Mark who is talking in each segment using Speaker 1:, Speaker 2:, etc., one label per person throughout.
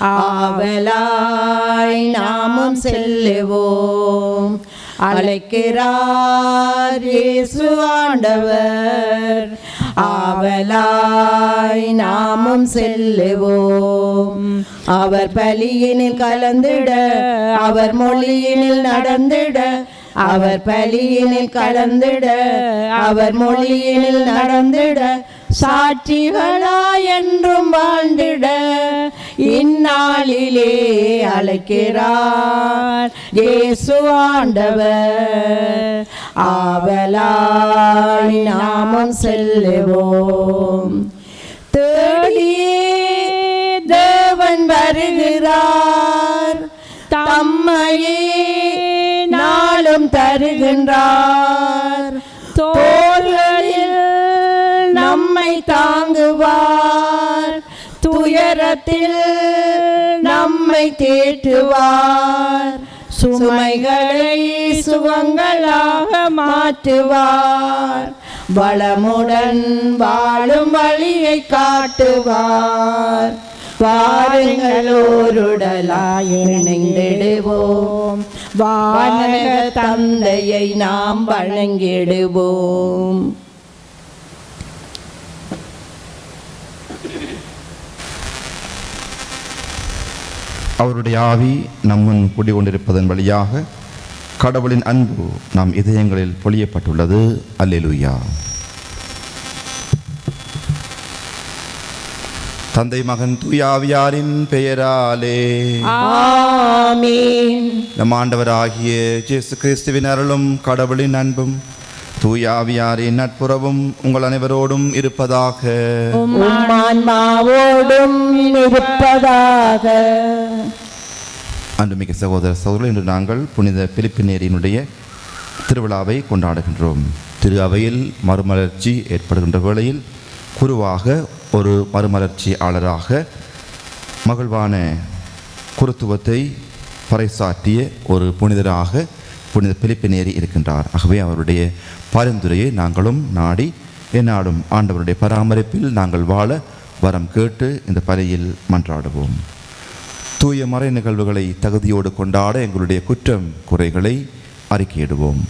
Speaker 1: ஆவலாய் நாமும் செல்லுவோம். அழைக்கிறார் இயேசு ஆண்டவர். ஆவலாய் நாமும் செல்லுவோம். அவர் பலியினில் கலந்திட அவர் மொழியினில் நடந்திட அவர் பலியினில் கலந்திட அவர் மொழியினில் நடந்திட சாட்சிகளாய் என்றும் வாழ்ந்திட. இந்நாளிலே அழைக்கிறார். இயேசு ஆண்டவர். ஆவலாய் நாமம் செல்லுவோம். தேடியே தேவன் வருகிறார். தம்மையே நாளும் தருகின்றார். தோள்களில் நம்மை தாங்குவார். துயரத்தில் நம்மை தேற்றுவார். சுமைகளை சுகங்களாக மாற்றுவார். வளமுடன் வாழும் வழியை காட்டுவார். வாருங்கள் ஓருடலாய் இணைந்திடுவோம். வானக தந்தையை நாம் வணங்கிடுவோம்.
Speaker 2: அவருடைய ஆவி நம்முன் குடிகொண்டிருப்பதன் வழியாக கடவுளின் அன்பு நம் இதயங்களில் பொழியப்பட்டுள்ளது. அல்லேலூயா. தந்தை மகன் தூயாவியாரின் பெயராலே. நம் ஆண்டவராகிய இயேசு கிறிஸ்துவின் அருளும் கடவுளின் அன்பும் தூயாவியாரின் நட்புறவும் உங்கள் அனைவரோடும் இருப்பதாக.
Speaker 1: இருப்பதாக
Speaker 2: அன்புமிக்க சகோதர சகோதரர் இன்று நாங்கள் புனித பிலிப்பினேரியினுடைய திருவிழாவை கொண்டாடுகின்றோம். திரு அவையில் மறுமலர்ச்சி ஏற்படுகின்ற வேளையில் குருவாக ஒரு மறுமலர்ச்சியாளராக மகிழ்வான குருத்துவத்தை பறைசாற்றிய ஒரு புனிதராக புனித பிலிப்பினேறி இருக்கின்றார். ஆகவே அவருடைய பரிந்துரையை நாங்களும் நாடி என்னாடும் ஆண்டவருடைய பராமரிப்பில் நாங்கள் வாழ வரம் கேட்டு இந்த பலியில் மன்றாடுவோம். தூய மறை நிகழ்வுகளை தகுதியோடு கொண்டாட எங்களுடைய குற்றம் குறைகளை அறிக்கையிடுவோம்.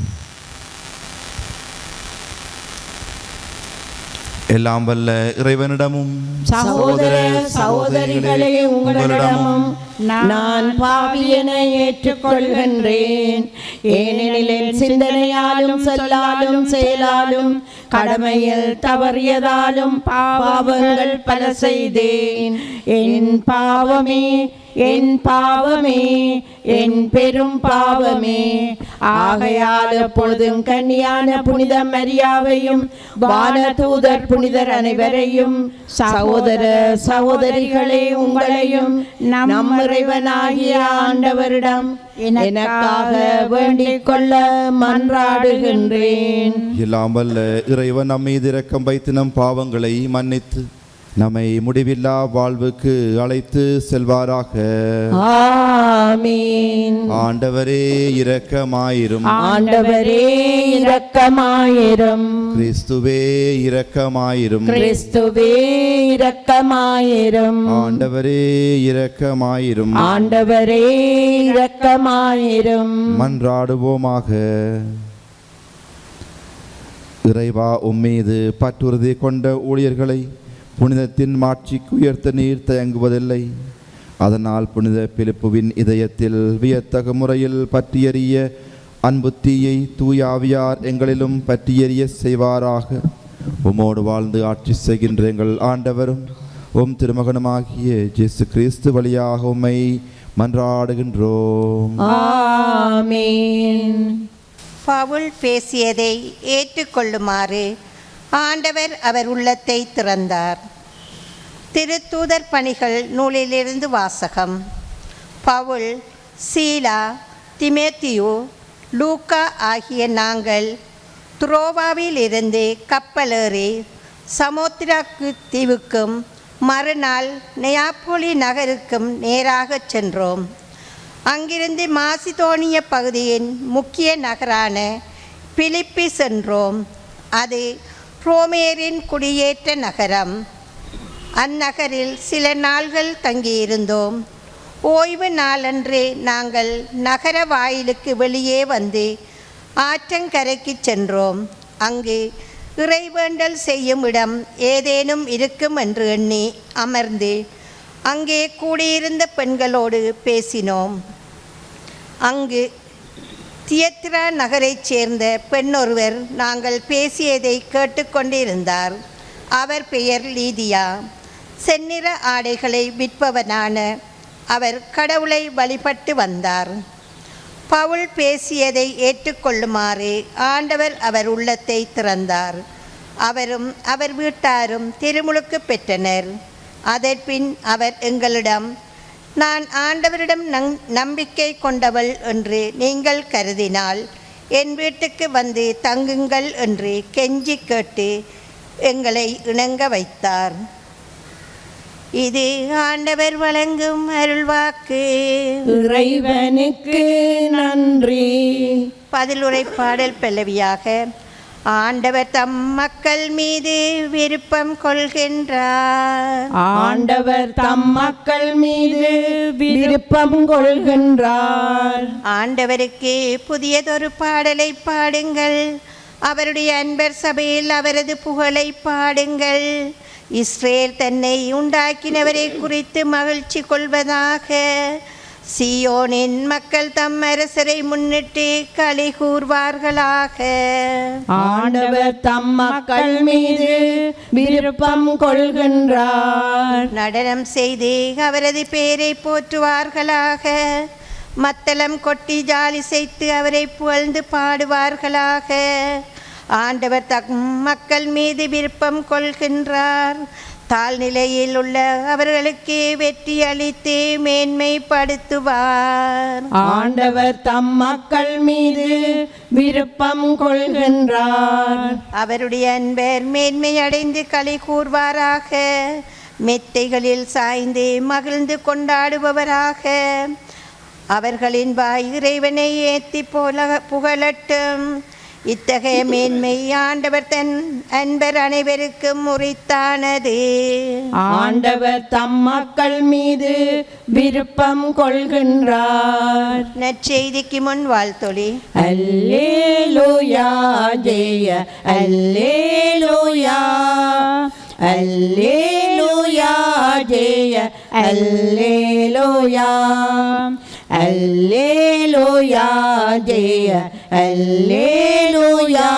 Speaker 2: எல்லாம் வல்ல இறைவனிடமும்
Speaker 1: சகோதர சகோதரிகளே உங்களிடமும் நான் பாவியனை ஏற்றுக்கொள்கின்றேன் ஏனெனில் என் சிந்தனையாலும் சொல்லாலும் செயலாலும் கடமையில் தவறியதாலும் பாவங்கள் பல செய்தேன் என் பாவமே என் பாவமே என் பெரும் பாவமே. ஆகையால் எப்பொழுதும் கன்னியான புனித மரியாவையும் வானதூதர் புனிதர் அனைவரையும் சகோதர சகோதரிகளே உங்களையும் நம் இறைவனாகிய ஆண்டவரிடம் எனக்காக வேண்டிக் கொள்ள மன்றாடுகின்றேன்
Speaker 2: இல்லாமல் இறைவன் நம்மீது இரக்கம் வைத்து நம் பாவங்களை மன்னித்து நம்மை முடிவில்லா வாழ்வுக்கு அழைத்து செல்வாராக. ஆண்டவரே இரக்கமாயிரும்.
Speaker 1: ஆண்டவரே இரக்கமாயிரும்.
Speaker 2: கிறிஸ்துவே இரக்கமாயிரும்.
Speaker 1: கிறிஸ்துவே இரக்கமாயிரும்.
Speaker 2: ஆண்டவரே இரக்கமாயிரும்.
Speaker 1: ஆண்டவரே இரக்கமாயிரும்.
Speaker 2: மன்றாடுவோமாக. இறைவா உம்மீது பற்றுறுதி கொண்ட ஊழியர்களை புனிதத்தின் மாட்சிக்கு உயர்த்த நீர் தயங்குவதில்லை. அதனால் புனித பிலிப்புவின் இதயத்தில் வியத்தகு முறையில் பற்றியறிய அன்பு தீயை தூயாவியார் எங்களிலும் பற்றியறிய செய்வாராக. உம்மோடு வாழ்ந்து ஆட்சி செய்கின்ற எங்கள் ஆண்டவரும் உம் திருமகனுமாகிய இயேசு கிறிஸ்து வழியாக உம்மை மன்றாடுகின்றோம்.
Speaker 1: ஆமீன்.
Speaker 3: பவுல் பேசியதை ஏற்றுக்கொள்ளுமாறு ஆண்டவர் அவர் உள்ளத்தை திறந்தார். திருத்தூதர் பணிகள் நூலிலிருந்து வாசகம். பவுல் சீலா திமேத்தியு லூக்கா ஆகிய நாங்கள் துரோவாவிலிருந்து கப்பலேறி சமுத்திராக்கு தீவுக்கும் மறுநாள் நெயாப்போலி நகருக்கும் நேராகச் சென்றோம். அங்கிருந்து மாசிதோனிய பகுதியின் முக்கிய நகரான பிலிப்பி சென்றோம். அது ரோமேரின் குடியேற்ற நகரம். அந்நகரில் சில நாள்கள் தங்கியிருந்தோம். ஓய்வு நாளன்று நாங்கள் நகர வாயிலுக்கு வெளியே வந்து ஆற்றங்கரைக்கு சென்றோம். அங்கு இறைவேண்டல் செய்யும் இடம் ஏதேனும் இருக்கும் என்று எண்ணி அமர்ந்து அங்கே கூடியிருந்த பெண்களோடு பேசினோம். அங்கு தியத்ரா நகரைச் சேர்ந்த பெண்ணொருவர் நாங்கள் பேசியதை கேட்டுக்கொண்டிருந்தார். அவர் பெயர் லீதியா. செந்நிற ஆடைகளை விற்பவனான அவர் கடவுளை வழிபட்டு வந்தார். பவுல் பேசியதை ஏற்றுக்கொள்ளுமாறு ஆண்டவர் அவர் உள்ளத்தை திறந்தார். அவரும் அவர் வீட்டாரும் திருமுழுக்கு பெற்றனர். அதன்பின் அவர் எங்களிடம் நான் ஆண்டவரிடம் நங் நம்பிக்கை கொண்டவள் என்று நீங்கள் கருதினால் என் வீட்டுக்கு வந்து தங்குங்கள் என்று கெஞ்சி கேட்டு எங்களை இணங்க வைத்தார். இது ஆண்டவர் வழங்கும் அருள்வாக்கு.
Speaker 1: இறைவனுக்கு நன்றி.
Speaker 3: பதிலுரை பாடல் பல்லவியாக ஆண்டவர் தம் மக்கள் மீது விருப்பம் கொள்கின்றார்.
Speaker 1: ஆண்டவர் தம் மக்கள் மீது விருப்பம் கொள்கின்றார்.
Speaker 3: ஆண்டவருக்கு புதியதொரு பாடலை பாடுங்கள். அவருடைய அன்பர் சபையில் அவரது புகழை பாடுங்கள். இஸ்ரேல் தன்னை உண்டாக்கினவரை குறித்து மகிழ்ச்சி கொள்வதாக சியோனின் மக்கள் தம் அரசரை முன்னிட்டு களி கூர்வார்களாக.
Speaker 1: ஆண்டவர் தம் மக்கள் மீது விருப்பம் கொள்கின்றார்.
Speaker 3: நடனம் செய்து அவரது பெயரை போற்றுவார்களாக. மத்தளம் கொட்டி ஜாலி செய்து அவரை புகழ்ந்து பாடுவார்களாக. ஆண்டவர் தம் மக்கள் மீது விருப்பம் கொள்கின்றார். தாழ்நிலையில் உள்ள அவர்களுக்கு வெற்றி அளித்து மேன்மைப்படுத்துவார்
Speaker 1: ஆண்டவர் தம் மக்கள் மீது விருப்பம் கொள்கின்றார்.
Speaker 3: அவருடைய அன்பர் மேன்மையடைந்து களி கூர்வாராக. மெத்தைகளில் சாய்ந்து மகிழ்ந்து கொண்டாடுபவராக. அவர்களின் வாய் இறைவனை ஏத்தி போல புகழட்டும். இத்தகைய மேன்மை ஆண்டவர் தன் அன்பர் அனைவருக்கும் உரித்தானது
Speaker 1: ஆண்டவர் தம் மக்கள் மீது விருப்பம் கொள்கின்றார்.
Speaker 3: நற்செய்திக்கு முன் வாழ்த்தொழி.
Speaker 1: அல்லேலூயா ஜெய அல்லேலூயா. அல்லேலூயா ஜெய அல்லேலூயா. அல்லேலூயா ஜெய அல்லேலூயா.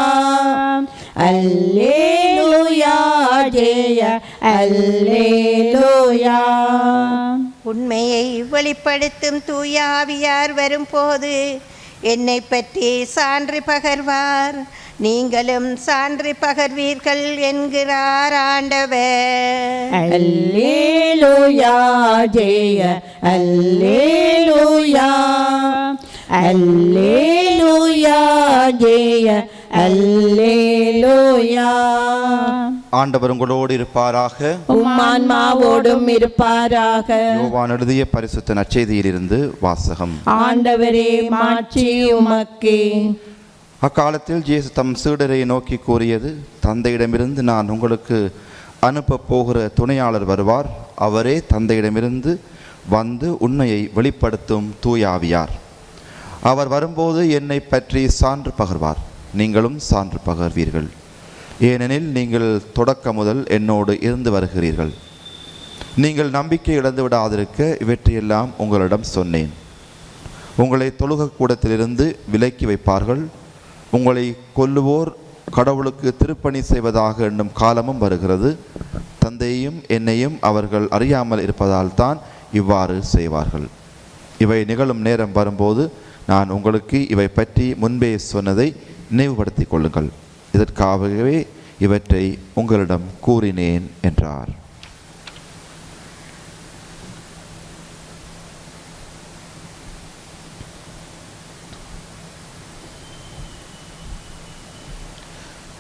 Speaker 1: அல்லேலூயா ஜெய அல்லேலூயா.
Speaker 3: உண்மையை வெளிப்படுத்தும் தூயாவியார் வரும்போது என்னை பற்றி சான்று பகர்வார். நீங்களும் சான்று பகர்வீர்கள் என்கிறார் ஆண்டவர்.
Speaker 1: அல்லேலூயா ஜெய அல்லேலூயா. அல்லேலூயா ஜெய அல்லேலூயா.
Speaker 2: ஆண்டவர் உங்களோடு இருப்பாராக.
Speaker 1: உம்மான்மாவோடும் இருப்பாராக.
Speaker 2: யோவான் எழுதிய பரிசுத்த நற்செய்தியிலிருந்து வாசகம்.
Speaker 1: ஆண்டவரே மாட்சி உமக்கே.
Speaker 2: அக்காலத்தில் இயேசு தம் சீடரை நோக்கி கூறியது தந்தையிடமிருந்து நான் உங்களுக்கு அனுப்பப் போகிற துணையாளர் வருவார். அவரே தந்தையிடமிருந்து வந்து உண்மையை வெளிப்படுத்தும் தூயாவியார். அவர் வரும்போது என்னை பற்றி சான்று பகர்வார். நீங்களும் சான்று பகர்வீர்கள். ஏனெனில் நீங்கள் தொடக்க முதல் என்னோடு இருந்து வருகிறீர்கள். நீங்கள் நம்பிக்கை இழந்து விடாதிருக்க இவற்றையெல்லாம் உங்களிடம் சொன்னேன். உங்களை தொழுகக் கூடத்திலிருந்து விலக்கி வைப்பார்கள். உங்களை கொல்லுவோர் கடவுளுக்கு திருப்பணி செய்வதாக என்னும் காலமும் வருகிறது. தந்தையையும் என்னையும் அவர்கள் அறியாமல் இருப்பதால் தான் இவ்வாறு செய்வார்கள். இவை நிகழும் நேரம் வரும்போது நான் உங்களுக்கு இவை பற்றி முன்பே சொன்னதை நினைவுபடுத்திக் கொள்ளுங்கள். இதற்காகவே இவற்றை உங்களிடம் கூறினேன் என்றார்.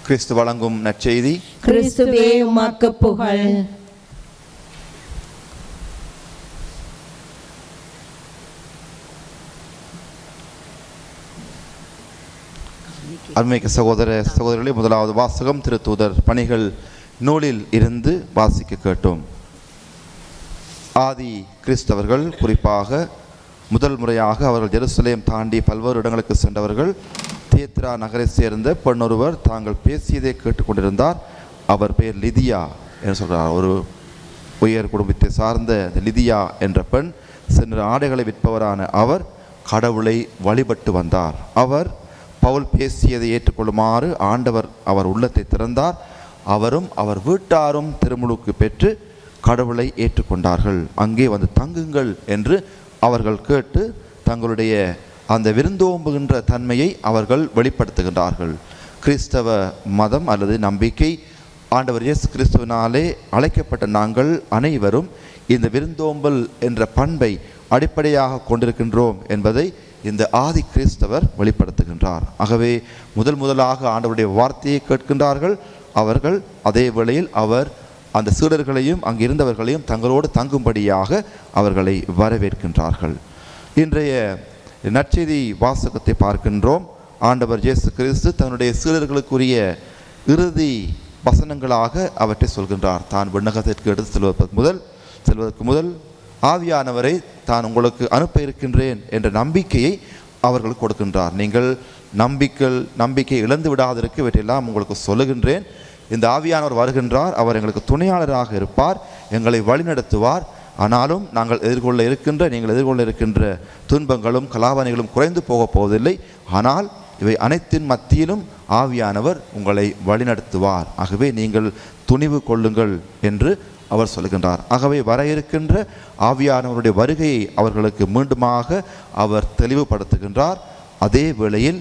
Speaker 2: கிறிஸ்து வழங்கும் நற்செய்தி.
Speaker 1: கிறிஸ்துவே உமக்கு புகழ்.
Speaker 2: அருமைக்கு சகோதர சகோதரிகளே முதலாவது வாசகம் திருத்தூதர் பணிகள் நூலில் இருந்து வாசிக்க கேட்டோம். ஆதி கிறிஸ்தவர்கள் குறிப்பாக முதல் முறையாக அவர்கள் ஜெருசலேம் தாண்டி பல்வேறு இடங்களுக்கு சென்றவர்கள். தியேத்ரா நகரை சேர்ந்த பெண்ணொருவர் தாங்கள் பேசியதை கேட்டுக்கொண்டிருந்தார். அவர் பெயர் லிதியா என்று சொல்கிறார் ஒரு உயர் குடும்பத்தை சார்ந்த லிதியா என்ற பெண் சென்ற ஆடைகளை விற்பவரான அவர் கடவுளை வழிபட்டு வந்தார். அவர் பவுல் பேசியதை ஏற்றுக்கொள்ளுமாறு ஆண்டவர் அவர் உள்ளத்தை திறந்தார். அவரும் அவர் வீட்டாரும் திருமுழுக்கு பெற்று கடவுளை ஏற்றுக்கொண்டார்கள். அங்கே வந்து தங்குங்கள் என்று அவர்கள் கேட்டு தங்களுடைய அந்த விருந்தோம்புகின்ற தன்மையை அவர்கள் வெளிப்படுத்துகின்றார்கள். கிறிஸ்தவ மதம் அல்லது நம்பிக்கை ஆண்டவர் இயேசு கிறிஸ்துவனாலே அழைக்கப்பட்ட நாங்கள் அனைவரும் இந்த விருந்தோம்பல் என்ற பண்பை அடிப்படையாக கொண்டிருக்கின்றோம் என்பதை இந்த ஆதி கிறிஸ்தவர் வெளிப்படுத்துகின்றார். ஆகவே முதல் முதலாக ஆண்டவருடைய வார்த்தையை கேட்கின்றார்கள். அவர்கள் அதே வேளையில் அவர் அந்த சீடர்களையும் அங்கு இருந்தவர்களையும் தங்களோடு தங்கும்படியாக அவர்களை வரவேற்கின்றார்கள். இன்றைய நற்செய்தி வாசகத்தை பார்க்கின்றோம். ஆண்டவர் இயேசு கிறிஸ்து தன்னுடைய சீடர்களுக்குரிய இறுதி வசனங்களாக அவற்றை சொல்கின்றார். தான் விண்ணகத்திற்கு எடுத்து செல்வதற்கு முதல் செல்வதற்கு முதல் ஆவியானவரை தான் உங்களுக்கு அனுப்ப இருக்கின்றேன் என்ற நம்பிக்கையை அவர்கள் கொடுக்கின்றார். நீங்கள் நம்பிக்கை நம்பிக்கை இழந்து விடாதிருக்கு இவற்றையெல்லாம் உங்களுக்கு சொல்லுகின்றேன். இந்த ஆவியானவர் வருகின்றார். அவர் எங்களுக்கு துணையாளராக இருப்பார். எங்களை வழிநடத்துவார். ஆனாலும் நாங்கள் எதிர்கொள்ள இருக்கின்ற நீங்கள் எதிர்கொள்ள இருக்கின்ற துன்பங்களும் கலாபனைகளும் குறைந்து போகப் போவதில்லை. ஆனால் இவை அனைத்தின் மத்தியிலும் ஆவியானவர் உங்களை வழிநடத்துவார். ஆகவே நீங்கள் துணிவு கொள்ளுங்கள் என்று அவர் சொல்கின்றார். ஆகவே வர இருக்கின்ற ஆவியானவருடைய வருகையை அவர்களுக்கு மீண்டுமாக அவர் தெளிவுபடுத்துகின்றார். அதே வேளையில்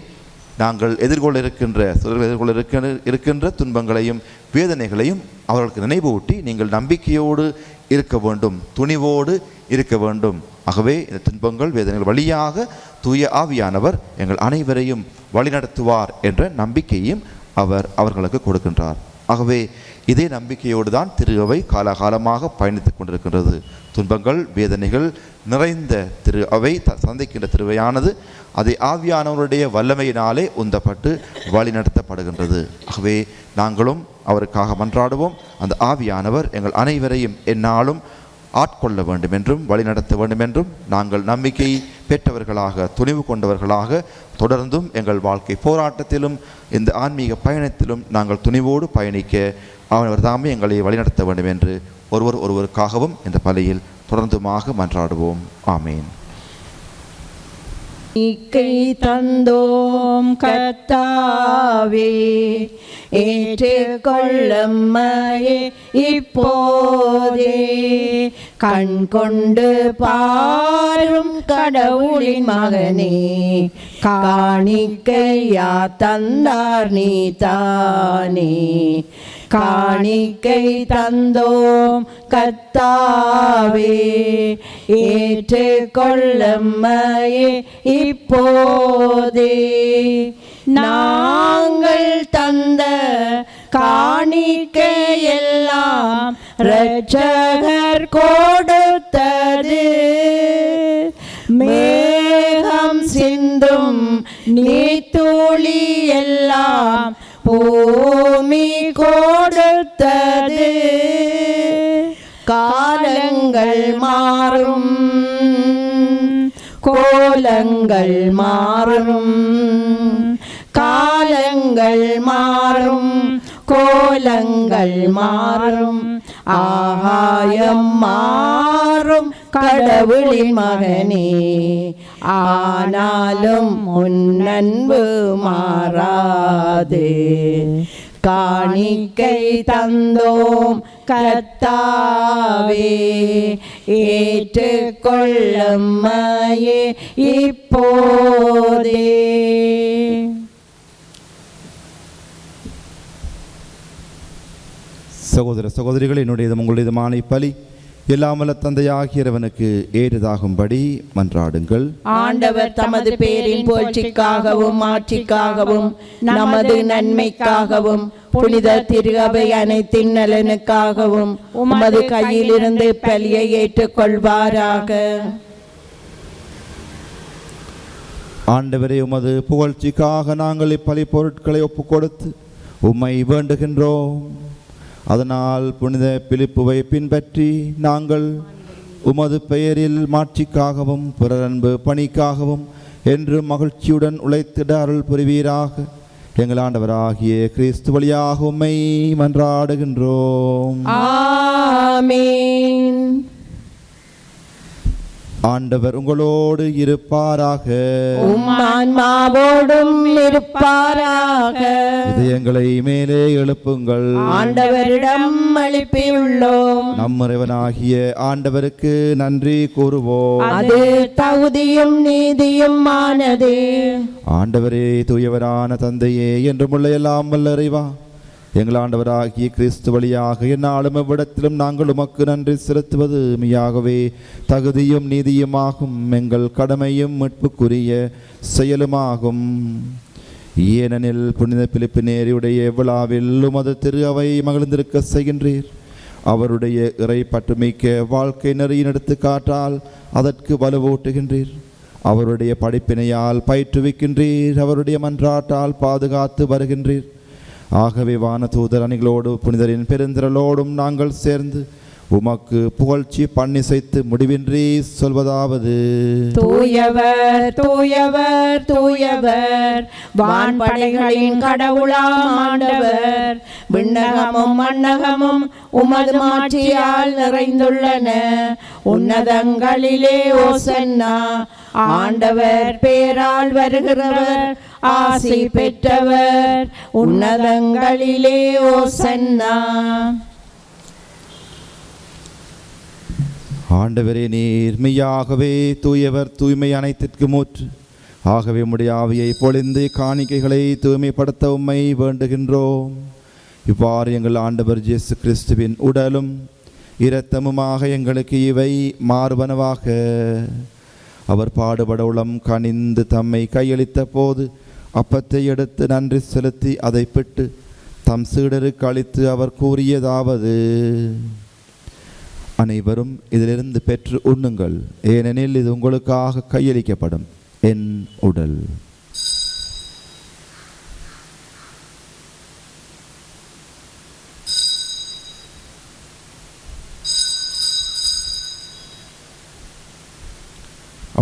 Speaker 2: நாங்கள் எதிர்கொள்ள இருக்கின்ற எதிர்கொள்ள இருக்கின்ற இருக்கின்ற துன்பங்களையும் வேதனைகளையும் அவர்களுக்கு நினைவூட்டி நீங்கள் நம்பிக்கையோடு இருக்க வேண்டும். துணிவோடு இருக்க வேண்டும். ஆகவே இந்த துன்பங்கள் வேதனைகள் வழியாக தூய ஆவியானவர் எங்கள் அனைவரையும் வழிநடத்துவார் என்ற நம்பிக்கையும் அவர் அவர்களுக்கு கொடுக்கின்றார். ஆகவே இதே நம்பிக்கையோடு தான் திருவை காலகாலமாக பயணித்துக் கொண்டிருக்கின்றது. துன்பங்கள் வேதனைகள் நிறைந்த திரு அவை த- சந்திக்கின்ற திருவையானது. அதை ஆவியானவருடைய வல்லமையினாலே உந்தப்பட்டு வழிநடத்தப்படுகின்றது. ஆகவே நாங்களும் அவருக்காக மன்றாடுவோம். அந்த ஆவியானவர் எங்கள் அனைவரையும் எந்நாளும் ஆட்கொள்ள வேண்டும் என்றும் வழிநடத்த வேண்டும் என்றும் நாங்கள் நம்பிக்கை பெற்றவர்களாக துணிவு கொண்டவர்களாக தொடர்ந்தும் எங்கள் வாழ்க்கை போராட்டத்திலும் இந்த ஆன்மீக பயணத்திலும் நாங்கள் துணிவோடு பயணிக்க அவர் தாமே எங்களை வழிநடத்த வேண்டும் என்று ஒருவர் ஒருவருக்காகவும் இந்த பலியில் தொடர்ந்துமாக மன்றாடுவோம். ஆமேன்.
Speaker 1: இக்கை தந்தோம் கத்தாவே ஏற்றுக்கொள்ளம்மையே இப்போதே. கண் கொண்டு பாரும் கடவுளின் மகனே காணிக்கையா தந்தார் நீ தானே. காணிக்கை தந்தோம் கத்தாவே. ஏற்று கொள்ளம்மையே இப்போதே. நாங்கள் தந்த காணிக்கையெல்லாம் ரட்சகர் கொடுத்தது. மேகம் சிந்தும் நீத்துளி எல்லாம் பூமி கொடுத்தது. காலங்கள் மாறும். கோலங்கள் மாறும். காலங்கள் மாறும். கோலங்கள் மாறும். ஆகாயம் மாறும். கடவுளின் மகனே. ஆனாலும் உன்னன்பு மாறாது. காணிக்கை தந்தோம் கத்தாவே. ஏற்று கொள்ளம்மையே இப்போதே.
Speaker 2: சகோதர சகோதரிகள் என்னுடையதும் உங்களுடையதுமான இப்பலி. எல்லாமல்ல தந்தையாகியவனுக்கு ஏறுதாகும்படி மன்றாடுங்கள்.
Speaker 1: ஆண்டவர் தமது பேரின் போற்றிக்காகவும் ஆட்சிக்காகவும் நமது நன்மைக்காகவும் புனித திருகவை அனைத்தின் நலனுக்காகவும் உமது கையிலிருந்து பலியை ஏற்றுக்கொள்வாராக.
Speaker 2: ஆண்டவரே உமது புகழ்ச்சிக்காக நாங்கள் இப்பலி பொருட்களை ஒப்புக் கொடுத்து உம்மை வேண்டுகின்றோம். அதனால் புனித பிலிப்புவை பின்பற்றி நாங்கள் உமது பெயரில் மாட்சிக்காகவும் பிறரன்பு பணிக்காகவும் என்று மகிழ்ச்சியுடன் உழைத்திட அருள் புரிவீராக. எங்கள் ஆண்டவராகிய கிறிஸ்து வழியாக உம்மை மன்றாடுகின்றோம்.
Speaker 1: ஆமீன்.
Speaker 2: ஆண்டவர் உங்களோடு இருப்பாராக.
Speaker 1: ஆன்மாவோடும் இருப்பாராக.
Speaker 2: இதயங்களை மேலே எழுப்புங்கள்.
Speaker 1: ஆண்டவரிடம் எழுப்பியுள்ளோம்
Speaker 2: நம் இறைவனாகிய ஆண்டவருக்கு நன்றி கூறுவோம்.
Speaker 1: அது தகுதியும் நீதியும் ஆனது.
Speaker 2: ஆண்டவரே தூயவரான தந்தையே என்றுமுள்ள எல்லாம் வல்ல இறைவா எங்களாண்டவராகிய கிறிஸ்து வழியாக எந்நாளும் எவ்விடத்திலும் நாங்கள் உமக்கு நன்றி செலுத்துவது மீயாகவே தகுதியும் நீதியுமாகும். எங்கள் கடமையும் மீட்புக்குரிய செயலுமாகும். ஏனெனில் புனித பிலிப்பு நேரியுடைய விழாவில் உமது திரு அவை மகிழ்ந்திருக்க செய்கின்றீர். அவருடைய இறை பற்றுமிக்க வாழ்க்கை நெறியின் எடுத்துக்காட்டால் அதற்கு வலுவூட்டுகின்றீர். அவருடைய படிப்பினையால் பயிற்றுவிக்கின்றீர். அவருடைய மன்றாட்டால் பாதுகாத்து வருகின்றீர். ஆகவே வானதூதர் அணிகளோடு புனிதரின் பெருந்திரளோடும் நாங்கள் சேர்ந்து உமக்கு புகழ்ச்சி பண்ணிசைத்து முடிவின்றி சொல்வதாவது.
Speaker 1: தூயவர் தூயவர் தூயவர் வான்படைகளின் கடவுளாம் ஆண்டவர். விண்ணகமும் மண்ணகமும் உமது மாட்சியால் நிறைந்துள்ளன. உன்னதங்களிலே ஓசன்னா ஆண்டவர் பேரால் வருகிறவர் ஆசை பெற்றவர். உன்னதங்களிலே ஓசன்னா
Speaker 2: ஆண்டவரே நேர்மையாகவே தூயவர் தூய்மை அனைத்திற்கு மூற்று. ஆகவே உம்முடைய ஆவியை பொழிந்து காணிக்கைகளை தூய்மைப்படுத்த உம்மை வேண்டுகின்றோம். இவ்வாறு எங்கள் ஆண்டவர் ஜேசு கிறிஸ்துவின் உடலும் இரத்தமுமாக எங்களுக்கு இவை மாறுபனவாக. அவர் பாடுபட உளம் கனிந்து தம்மை கையளித்த போது அப்பத்தை எடுத்து நன்றி செலுத்தி அதை பெற்று தம் சீடருக்கு அளித்து அவர் கூறியதாவது. அனைவரும் இதிலிருந்து பெற்று உண்ணுங்கள். ஏனெனில் இது உங்களுக்காக கையளிக்கப்படும். என் உடல்.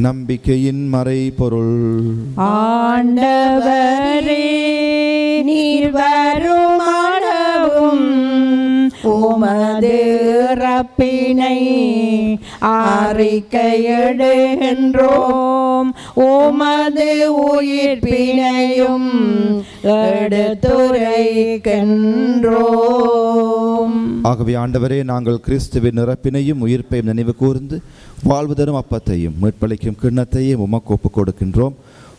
Speaker 2: நம்பிக்கையின் மறைபொருள்.
Speaker 1: ஆண்டவரே நீர் வருமானவும் உமது ரப்பினை அறிக்கையிடுகின்றோம் உமது உயிர்ப்பினையும் எடுத்துரைக்கின்றோம்.
Speaker 2: ஆகவே ஆண்டவரே நாங்கள் கிறிஸ்துவின் நிரப்பினையும் உயிர்ப்பையும் நினைவு கூர்ந்து வாழ்வு தரும் அப்பத்தையும் மீட்பளிக்கும் கிண்ணத்தையும் உமக்கு ஒப்புக் கொடுக்கின்றோம்.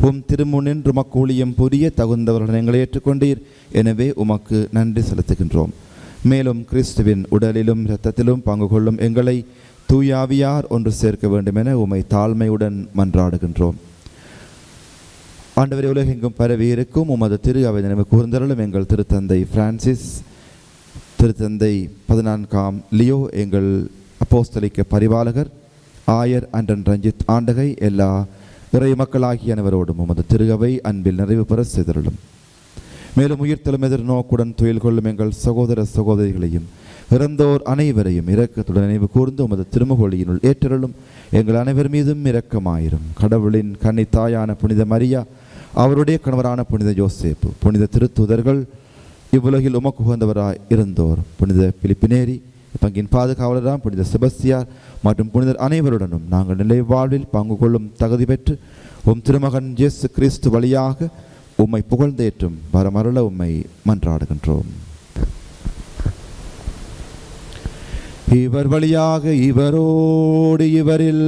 Speaker 2: உம் திருமுனின்று உமக்கு ஊழியம் புரிய தகுந்தவர்கள் எங்களை ஏற்றுக்கொண்டீர். எனவே உமக்கு நன்றி செலுத்துகின்றோம். மேலும் கிறிஸ்துவின் உடலிலும் இரத்தத்திலும் பங்கு கொள்ளும் எங்களை தூயாவியார் ஒன்று சேர்க்க வேண்டும் என உமை தாழ்மையுடன் மன்றாடுகின்றோம். ஆண்டவரை உலகெங்கும் பரவி இருக்கும் உமது திரு அவை நினைவு கூர்ந்தருளும் எங்கள் திருத்தந்தை பிரான்சிஸ் திருத்தந்தை பதினான்காம் லியோ எங்கள் அப்போஸ்தலிக்க பரிபாலகர் ஆயர் அண்டன் ரஞ்சித் ஆண்டகை எல்லா இறை மக்களாகிய அனைவரோடும் உமது திருகவை அன்பில் நிறைவு பெற செய்தருளும். மேலும் உயிர்த்தலும் எதிர்நோக்குடன் துயில் கொள்ளும் எங்கள் சகோதர சகோதரிகளையும் இறந்தோர் அனைவரையும் இரக்கத்துடன் நினைவு கூர்ந்து உமது திருமுகொழியினுள் ஏற்றருளும். எங்கள் அனைவர் மீதும் இரக்கமாயிரும். கடவுளின் கன்னித்தாயான புனித மரியா அவருடைய கணவரான புனித ஜோசேப்பு புனித திருத்துதர்கள் இவ்வுலகில் உமக்கு உகந்தவராய் இருந்தோர். புனித பிலிப்பினேரி பங்கின் பாதுகாவலராம் புனித செபஸ்தியார் மற்றும் புனிதர் அனைவருடனும் நாங்கள் நிலை வாழ்வில் பங்கு கொள்ளும் தகுதி பெற்று உம் திருமகன் இயேசு கிறிஸ்து வழியாக உம்மை புகழ்ந்தேற்றும் வரமருள உம்மை மன்றாடுகின்றோம். இவர் வழியாக இவரோடு இவரில்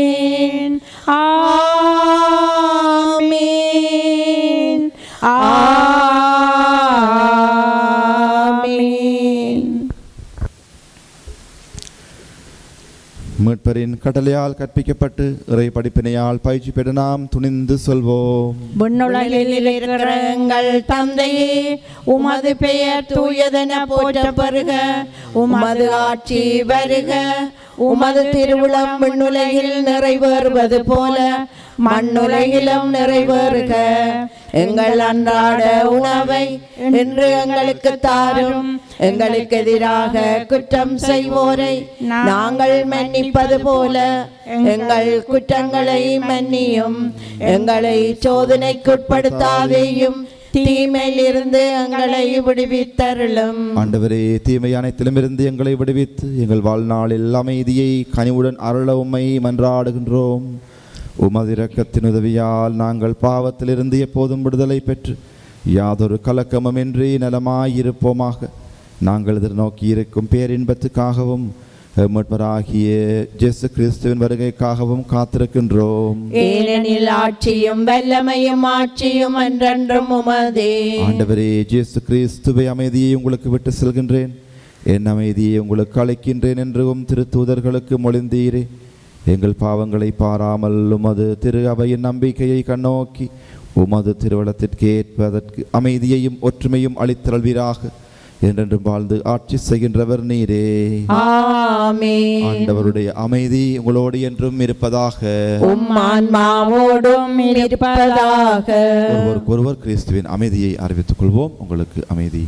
Speaker 2: மீட்பரின் கடலையால் கற்பிக்கப்பட்டு இறை படிப்பினையால் பயிற்சி பெற நாம் துணிந்து சொல்வோம்.
Speaker 1: விண்ணுலகில் இருக்கிற எங்கள் தந்தையே உமது பெயர் தூயதென போற்ற பெறுக உமது ஆட்சி வருக. உமது திருவிழம் விண்ணுலகில் நிறைவேறுவது போல மண்ணுலகிலும் நிறைவேறுக. எங்கள் அன்றாட உணவை இன்று எங்களுக்கு தாரும். எங்களுக்கு எதிராக குற்றம் செய்வோரை நாங்கள் மன்னிப்பது போல. எங்கள் குற்றங்களை மன்னியும். எங்களை சோதனைக்குட்படுத்தாதேயும். தீமையிலிருந்து எங்களை விடுவித்தருளும்.
Speaker 2: ஆண்டவரே தீமை அனைத்திலும் இருந்து எங்களை விடுவித்து எங்கள் வாழ்நாளில் அமைதியை கனிவுடன் அருள உம்மை மன்றாடுகின்றோம். உமது இரக்கத்தின் உதவியால் நாங்கள் பாவத்திலிருந்து எப்போதும் விடுதலை பெற்று யாதொரு கலக்கமுமின்றி நலமாயிருப்போமாக. நாங்கள் எதிர்நோக்கி இருக்கும் பேரின்பத்துக்காகவும் எம்மட்பராகிய ஜேசு கிறிஸ்துவின் வருகைக்காகவும் காத்திருக்கின்றோம்.
Speaker 1: ஏனெனில் ஆட்சியும் வல்லமையும் ஆட்சியும் என்றென்றும் உமதே.
Speaker 2: ஆண்டவரே இயேசு கிறிஸ்துவை அமைதியை உங்களுக்கு விட்டு செல்கின்றேன். என் அமைதியை உங்களுக்கு அளிக்கின்றேன் என்றும் திருத்தூதர்களுக்கு மொழிந்தீரே. எங்கள் பாவங்களை பாராமல் உமது திரு அவையின் நம்பிக்கையை கண்ணோக்கி உமது திருவளத்திற்கு ஏற்பதற்கு அமைதியையும் ஒற்றுமையும் அளித்தல்வீராக என்றென்றும் வாழ்ந்து ஆட்சி செய்கின்றவர் நீரே. ஆண்டவருடைய அமைதி உங்களோடு என்றும் இருப்பதாக. ஒருவருக்கொருவர் கிறிஸ்துவின் அமைதியை அறிவித்துக் கொள்வோம் உங்களுக்கு அமைதி.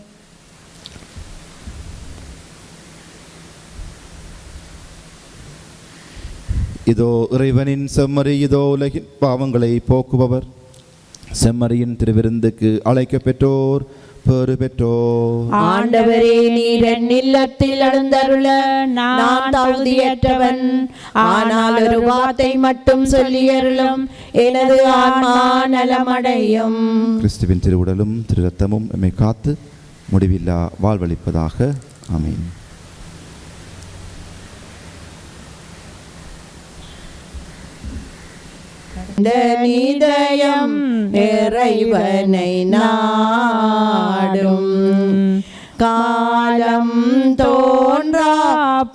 Speaker 2: இதோ இறைவனின் செம்மறி இதோ உலகின் பாவங்களை போக்குபவர். செம்மறியின் திருவிருந்துக்கு அழைக்க பெற்றோர் பெறு பெற்றோர்.
Speaker 1: ஆண்டவரே நீர் இல்லத்தில் எழுந்தருள நான் தகுதியற்றவன். ஆனால் ஒரு வார்த்தை மட்டும் சொல்லியருளும். எனது ஆன்மா நலமடையும்.
Speaker 2: கிறிஸ்துவின் திருவுடலும் திரு ரத்தமும் எம்மை காத்து முடிவில்லா வாழ்வளிப்பதாக. ஆமென்.
Speaker 1: இந்த நீதயம் இறைவனை நாடும். காலம் தோன்றா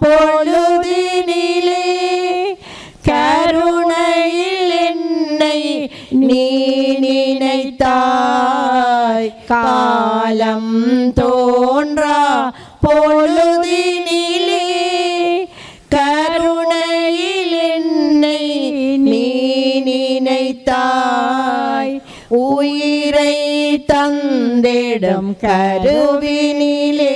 Speaker 1: பொழுதினிலே கருணையில் என்னை நீ நினைத்தாய். காலம் தோன்றா பொழுதினிலே தந்திடும் கருவினிலே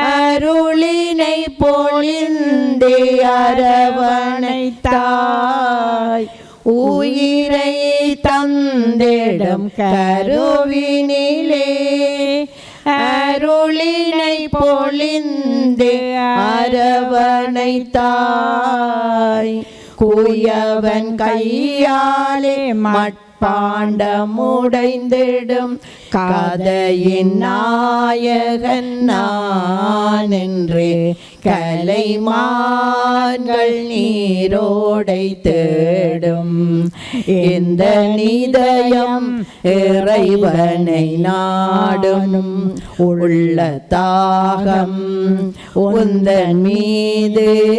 Speaker 1: அருளினை பொழிந்தே அரவணைத்தாய் உயிரை தந்திடும் கருவினிலே அருளினை பொழிந்து அரவணைத்தாய் குயவன் கையாலே மட்பாண்டம் பாண்டமுடைந்திடும். கதையின் நாயகன் நான் என்று கலைமான்கள் நீரோடை தேடும். இந்த நிதயம் இறைவனை நாடும். உள்ள தாகம் உந்தன் மீது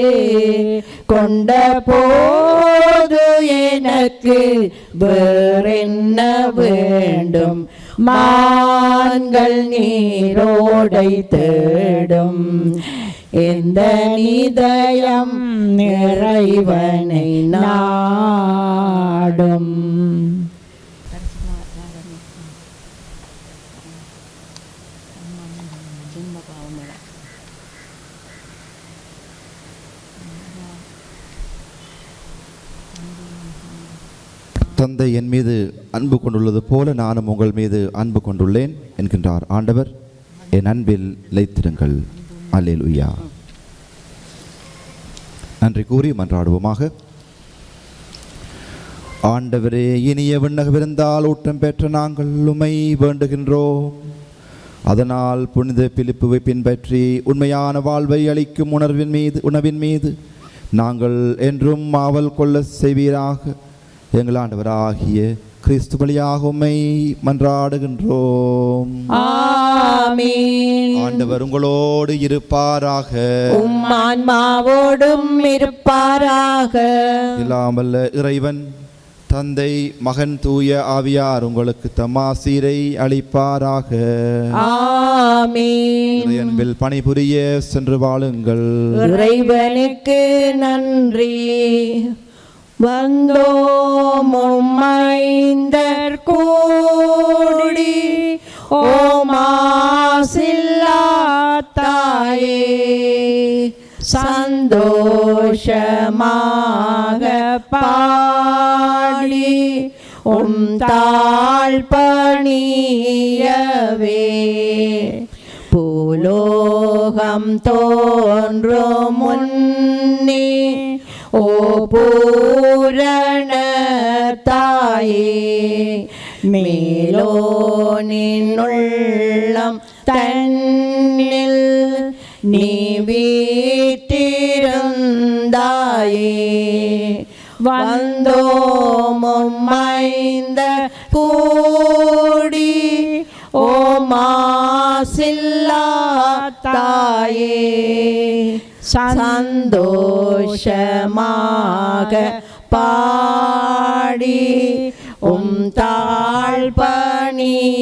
Speaker 1: கொண்ட போது எனக்கு வேறென்ன வேண்டும்? மான்கள் நீரோடை தேடும். எந்த நிதயம் இறைவனை நாடும்.
Speaker 2: தந்தை என் மீது அன்பு கொண்டுள்ளது போல நானும் உங்கள் மீது அன்பு கொண்டுள்ளேன் என்கின்றார் ஆண்டவர். என் அன்பில் அலில் உய்யா நன்றி கூறி மன்றாடுவோமாக. ஆண்டவரே இனிய விண்ணகவிருந்தால் ஊட்டம் பெற்ற நாங்கள் உமை வேண்டுகின்றோம். அதனால் புனித பிலிப்புவை பின்பற்றி உண்மையான வாழ்வை அளிக்கும் உணர்வின் மீது உணவின் மீது நாங்கள் என்றும் ஆவல் கொள்ள செய்வீராக. எங்கள் ஆண்டவராகிய கிறிஸ்து வழியாக உம்மை மன்றாடுகின்றோம். ஆண்டவர் உங்களோடு இருப்பாராக.
Speaker 1: உம் ஆன்மாவோடும் இருப்பாராக.
Speaker 2: இல்லாமல்ல இறைவன் தந்தை மகன் தூய ஆவியார் உங்களுக்கு தமாசீரை அளிப்பாராக. அன்பில் பணிபுரிய சென்று வாழுங்கள்.
Speaker 1: இறைவனுக்கு நன்றி. வந்தோம் மைந்தர் கூடி ஓமாசில்லா சந்தோஷமாக பாடி உம் தாழ் பணியவே. பூலோகம் தோன்றும் முன்னே ஓ பூரண தாயே மேலோ நின்னுள்ளம் தன்னில் நீ வீட்டிருந்தாயே. வந்தோமைந்த கூடி ஓ மாசில்லா தாயே. சந்தோஷமாக பாடி உம் தாழ் பணியவே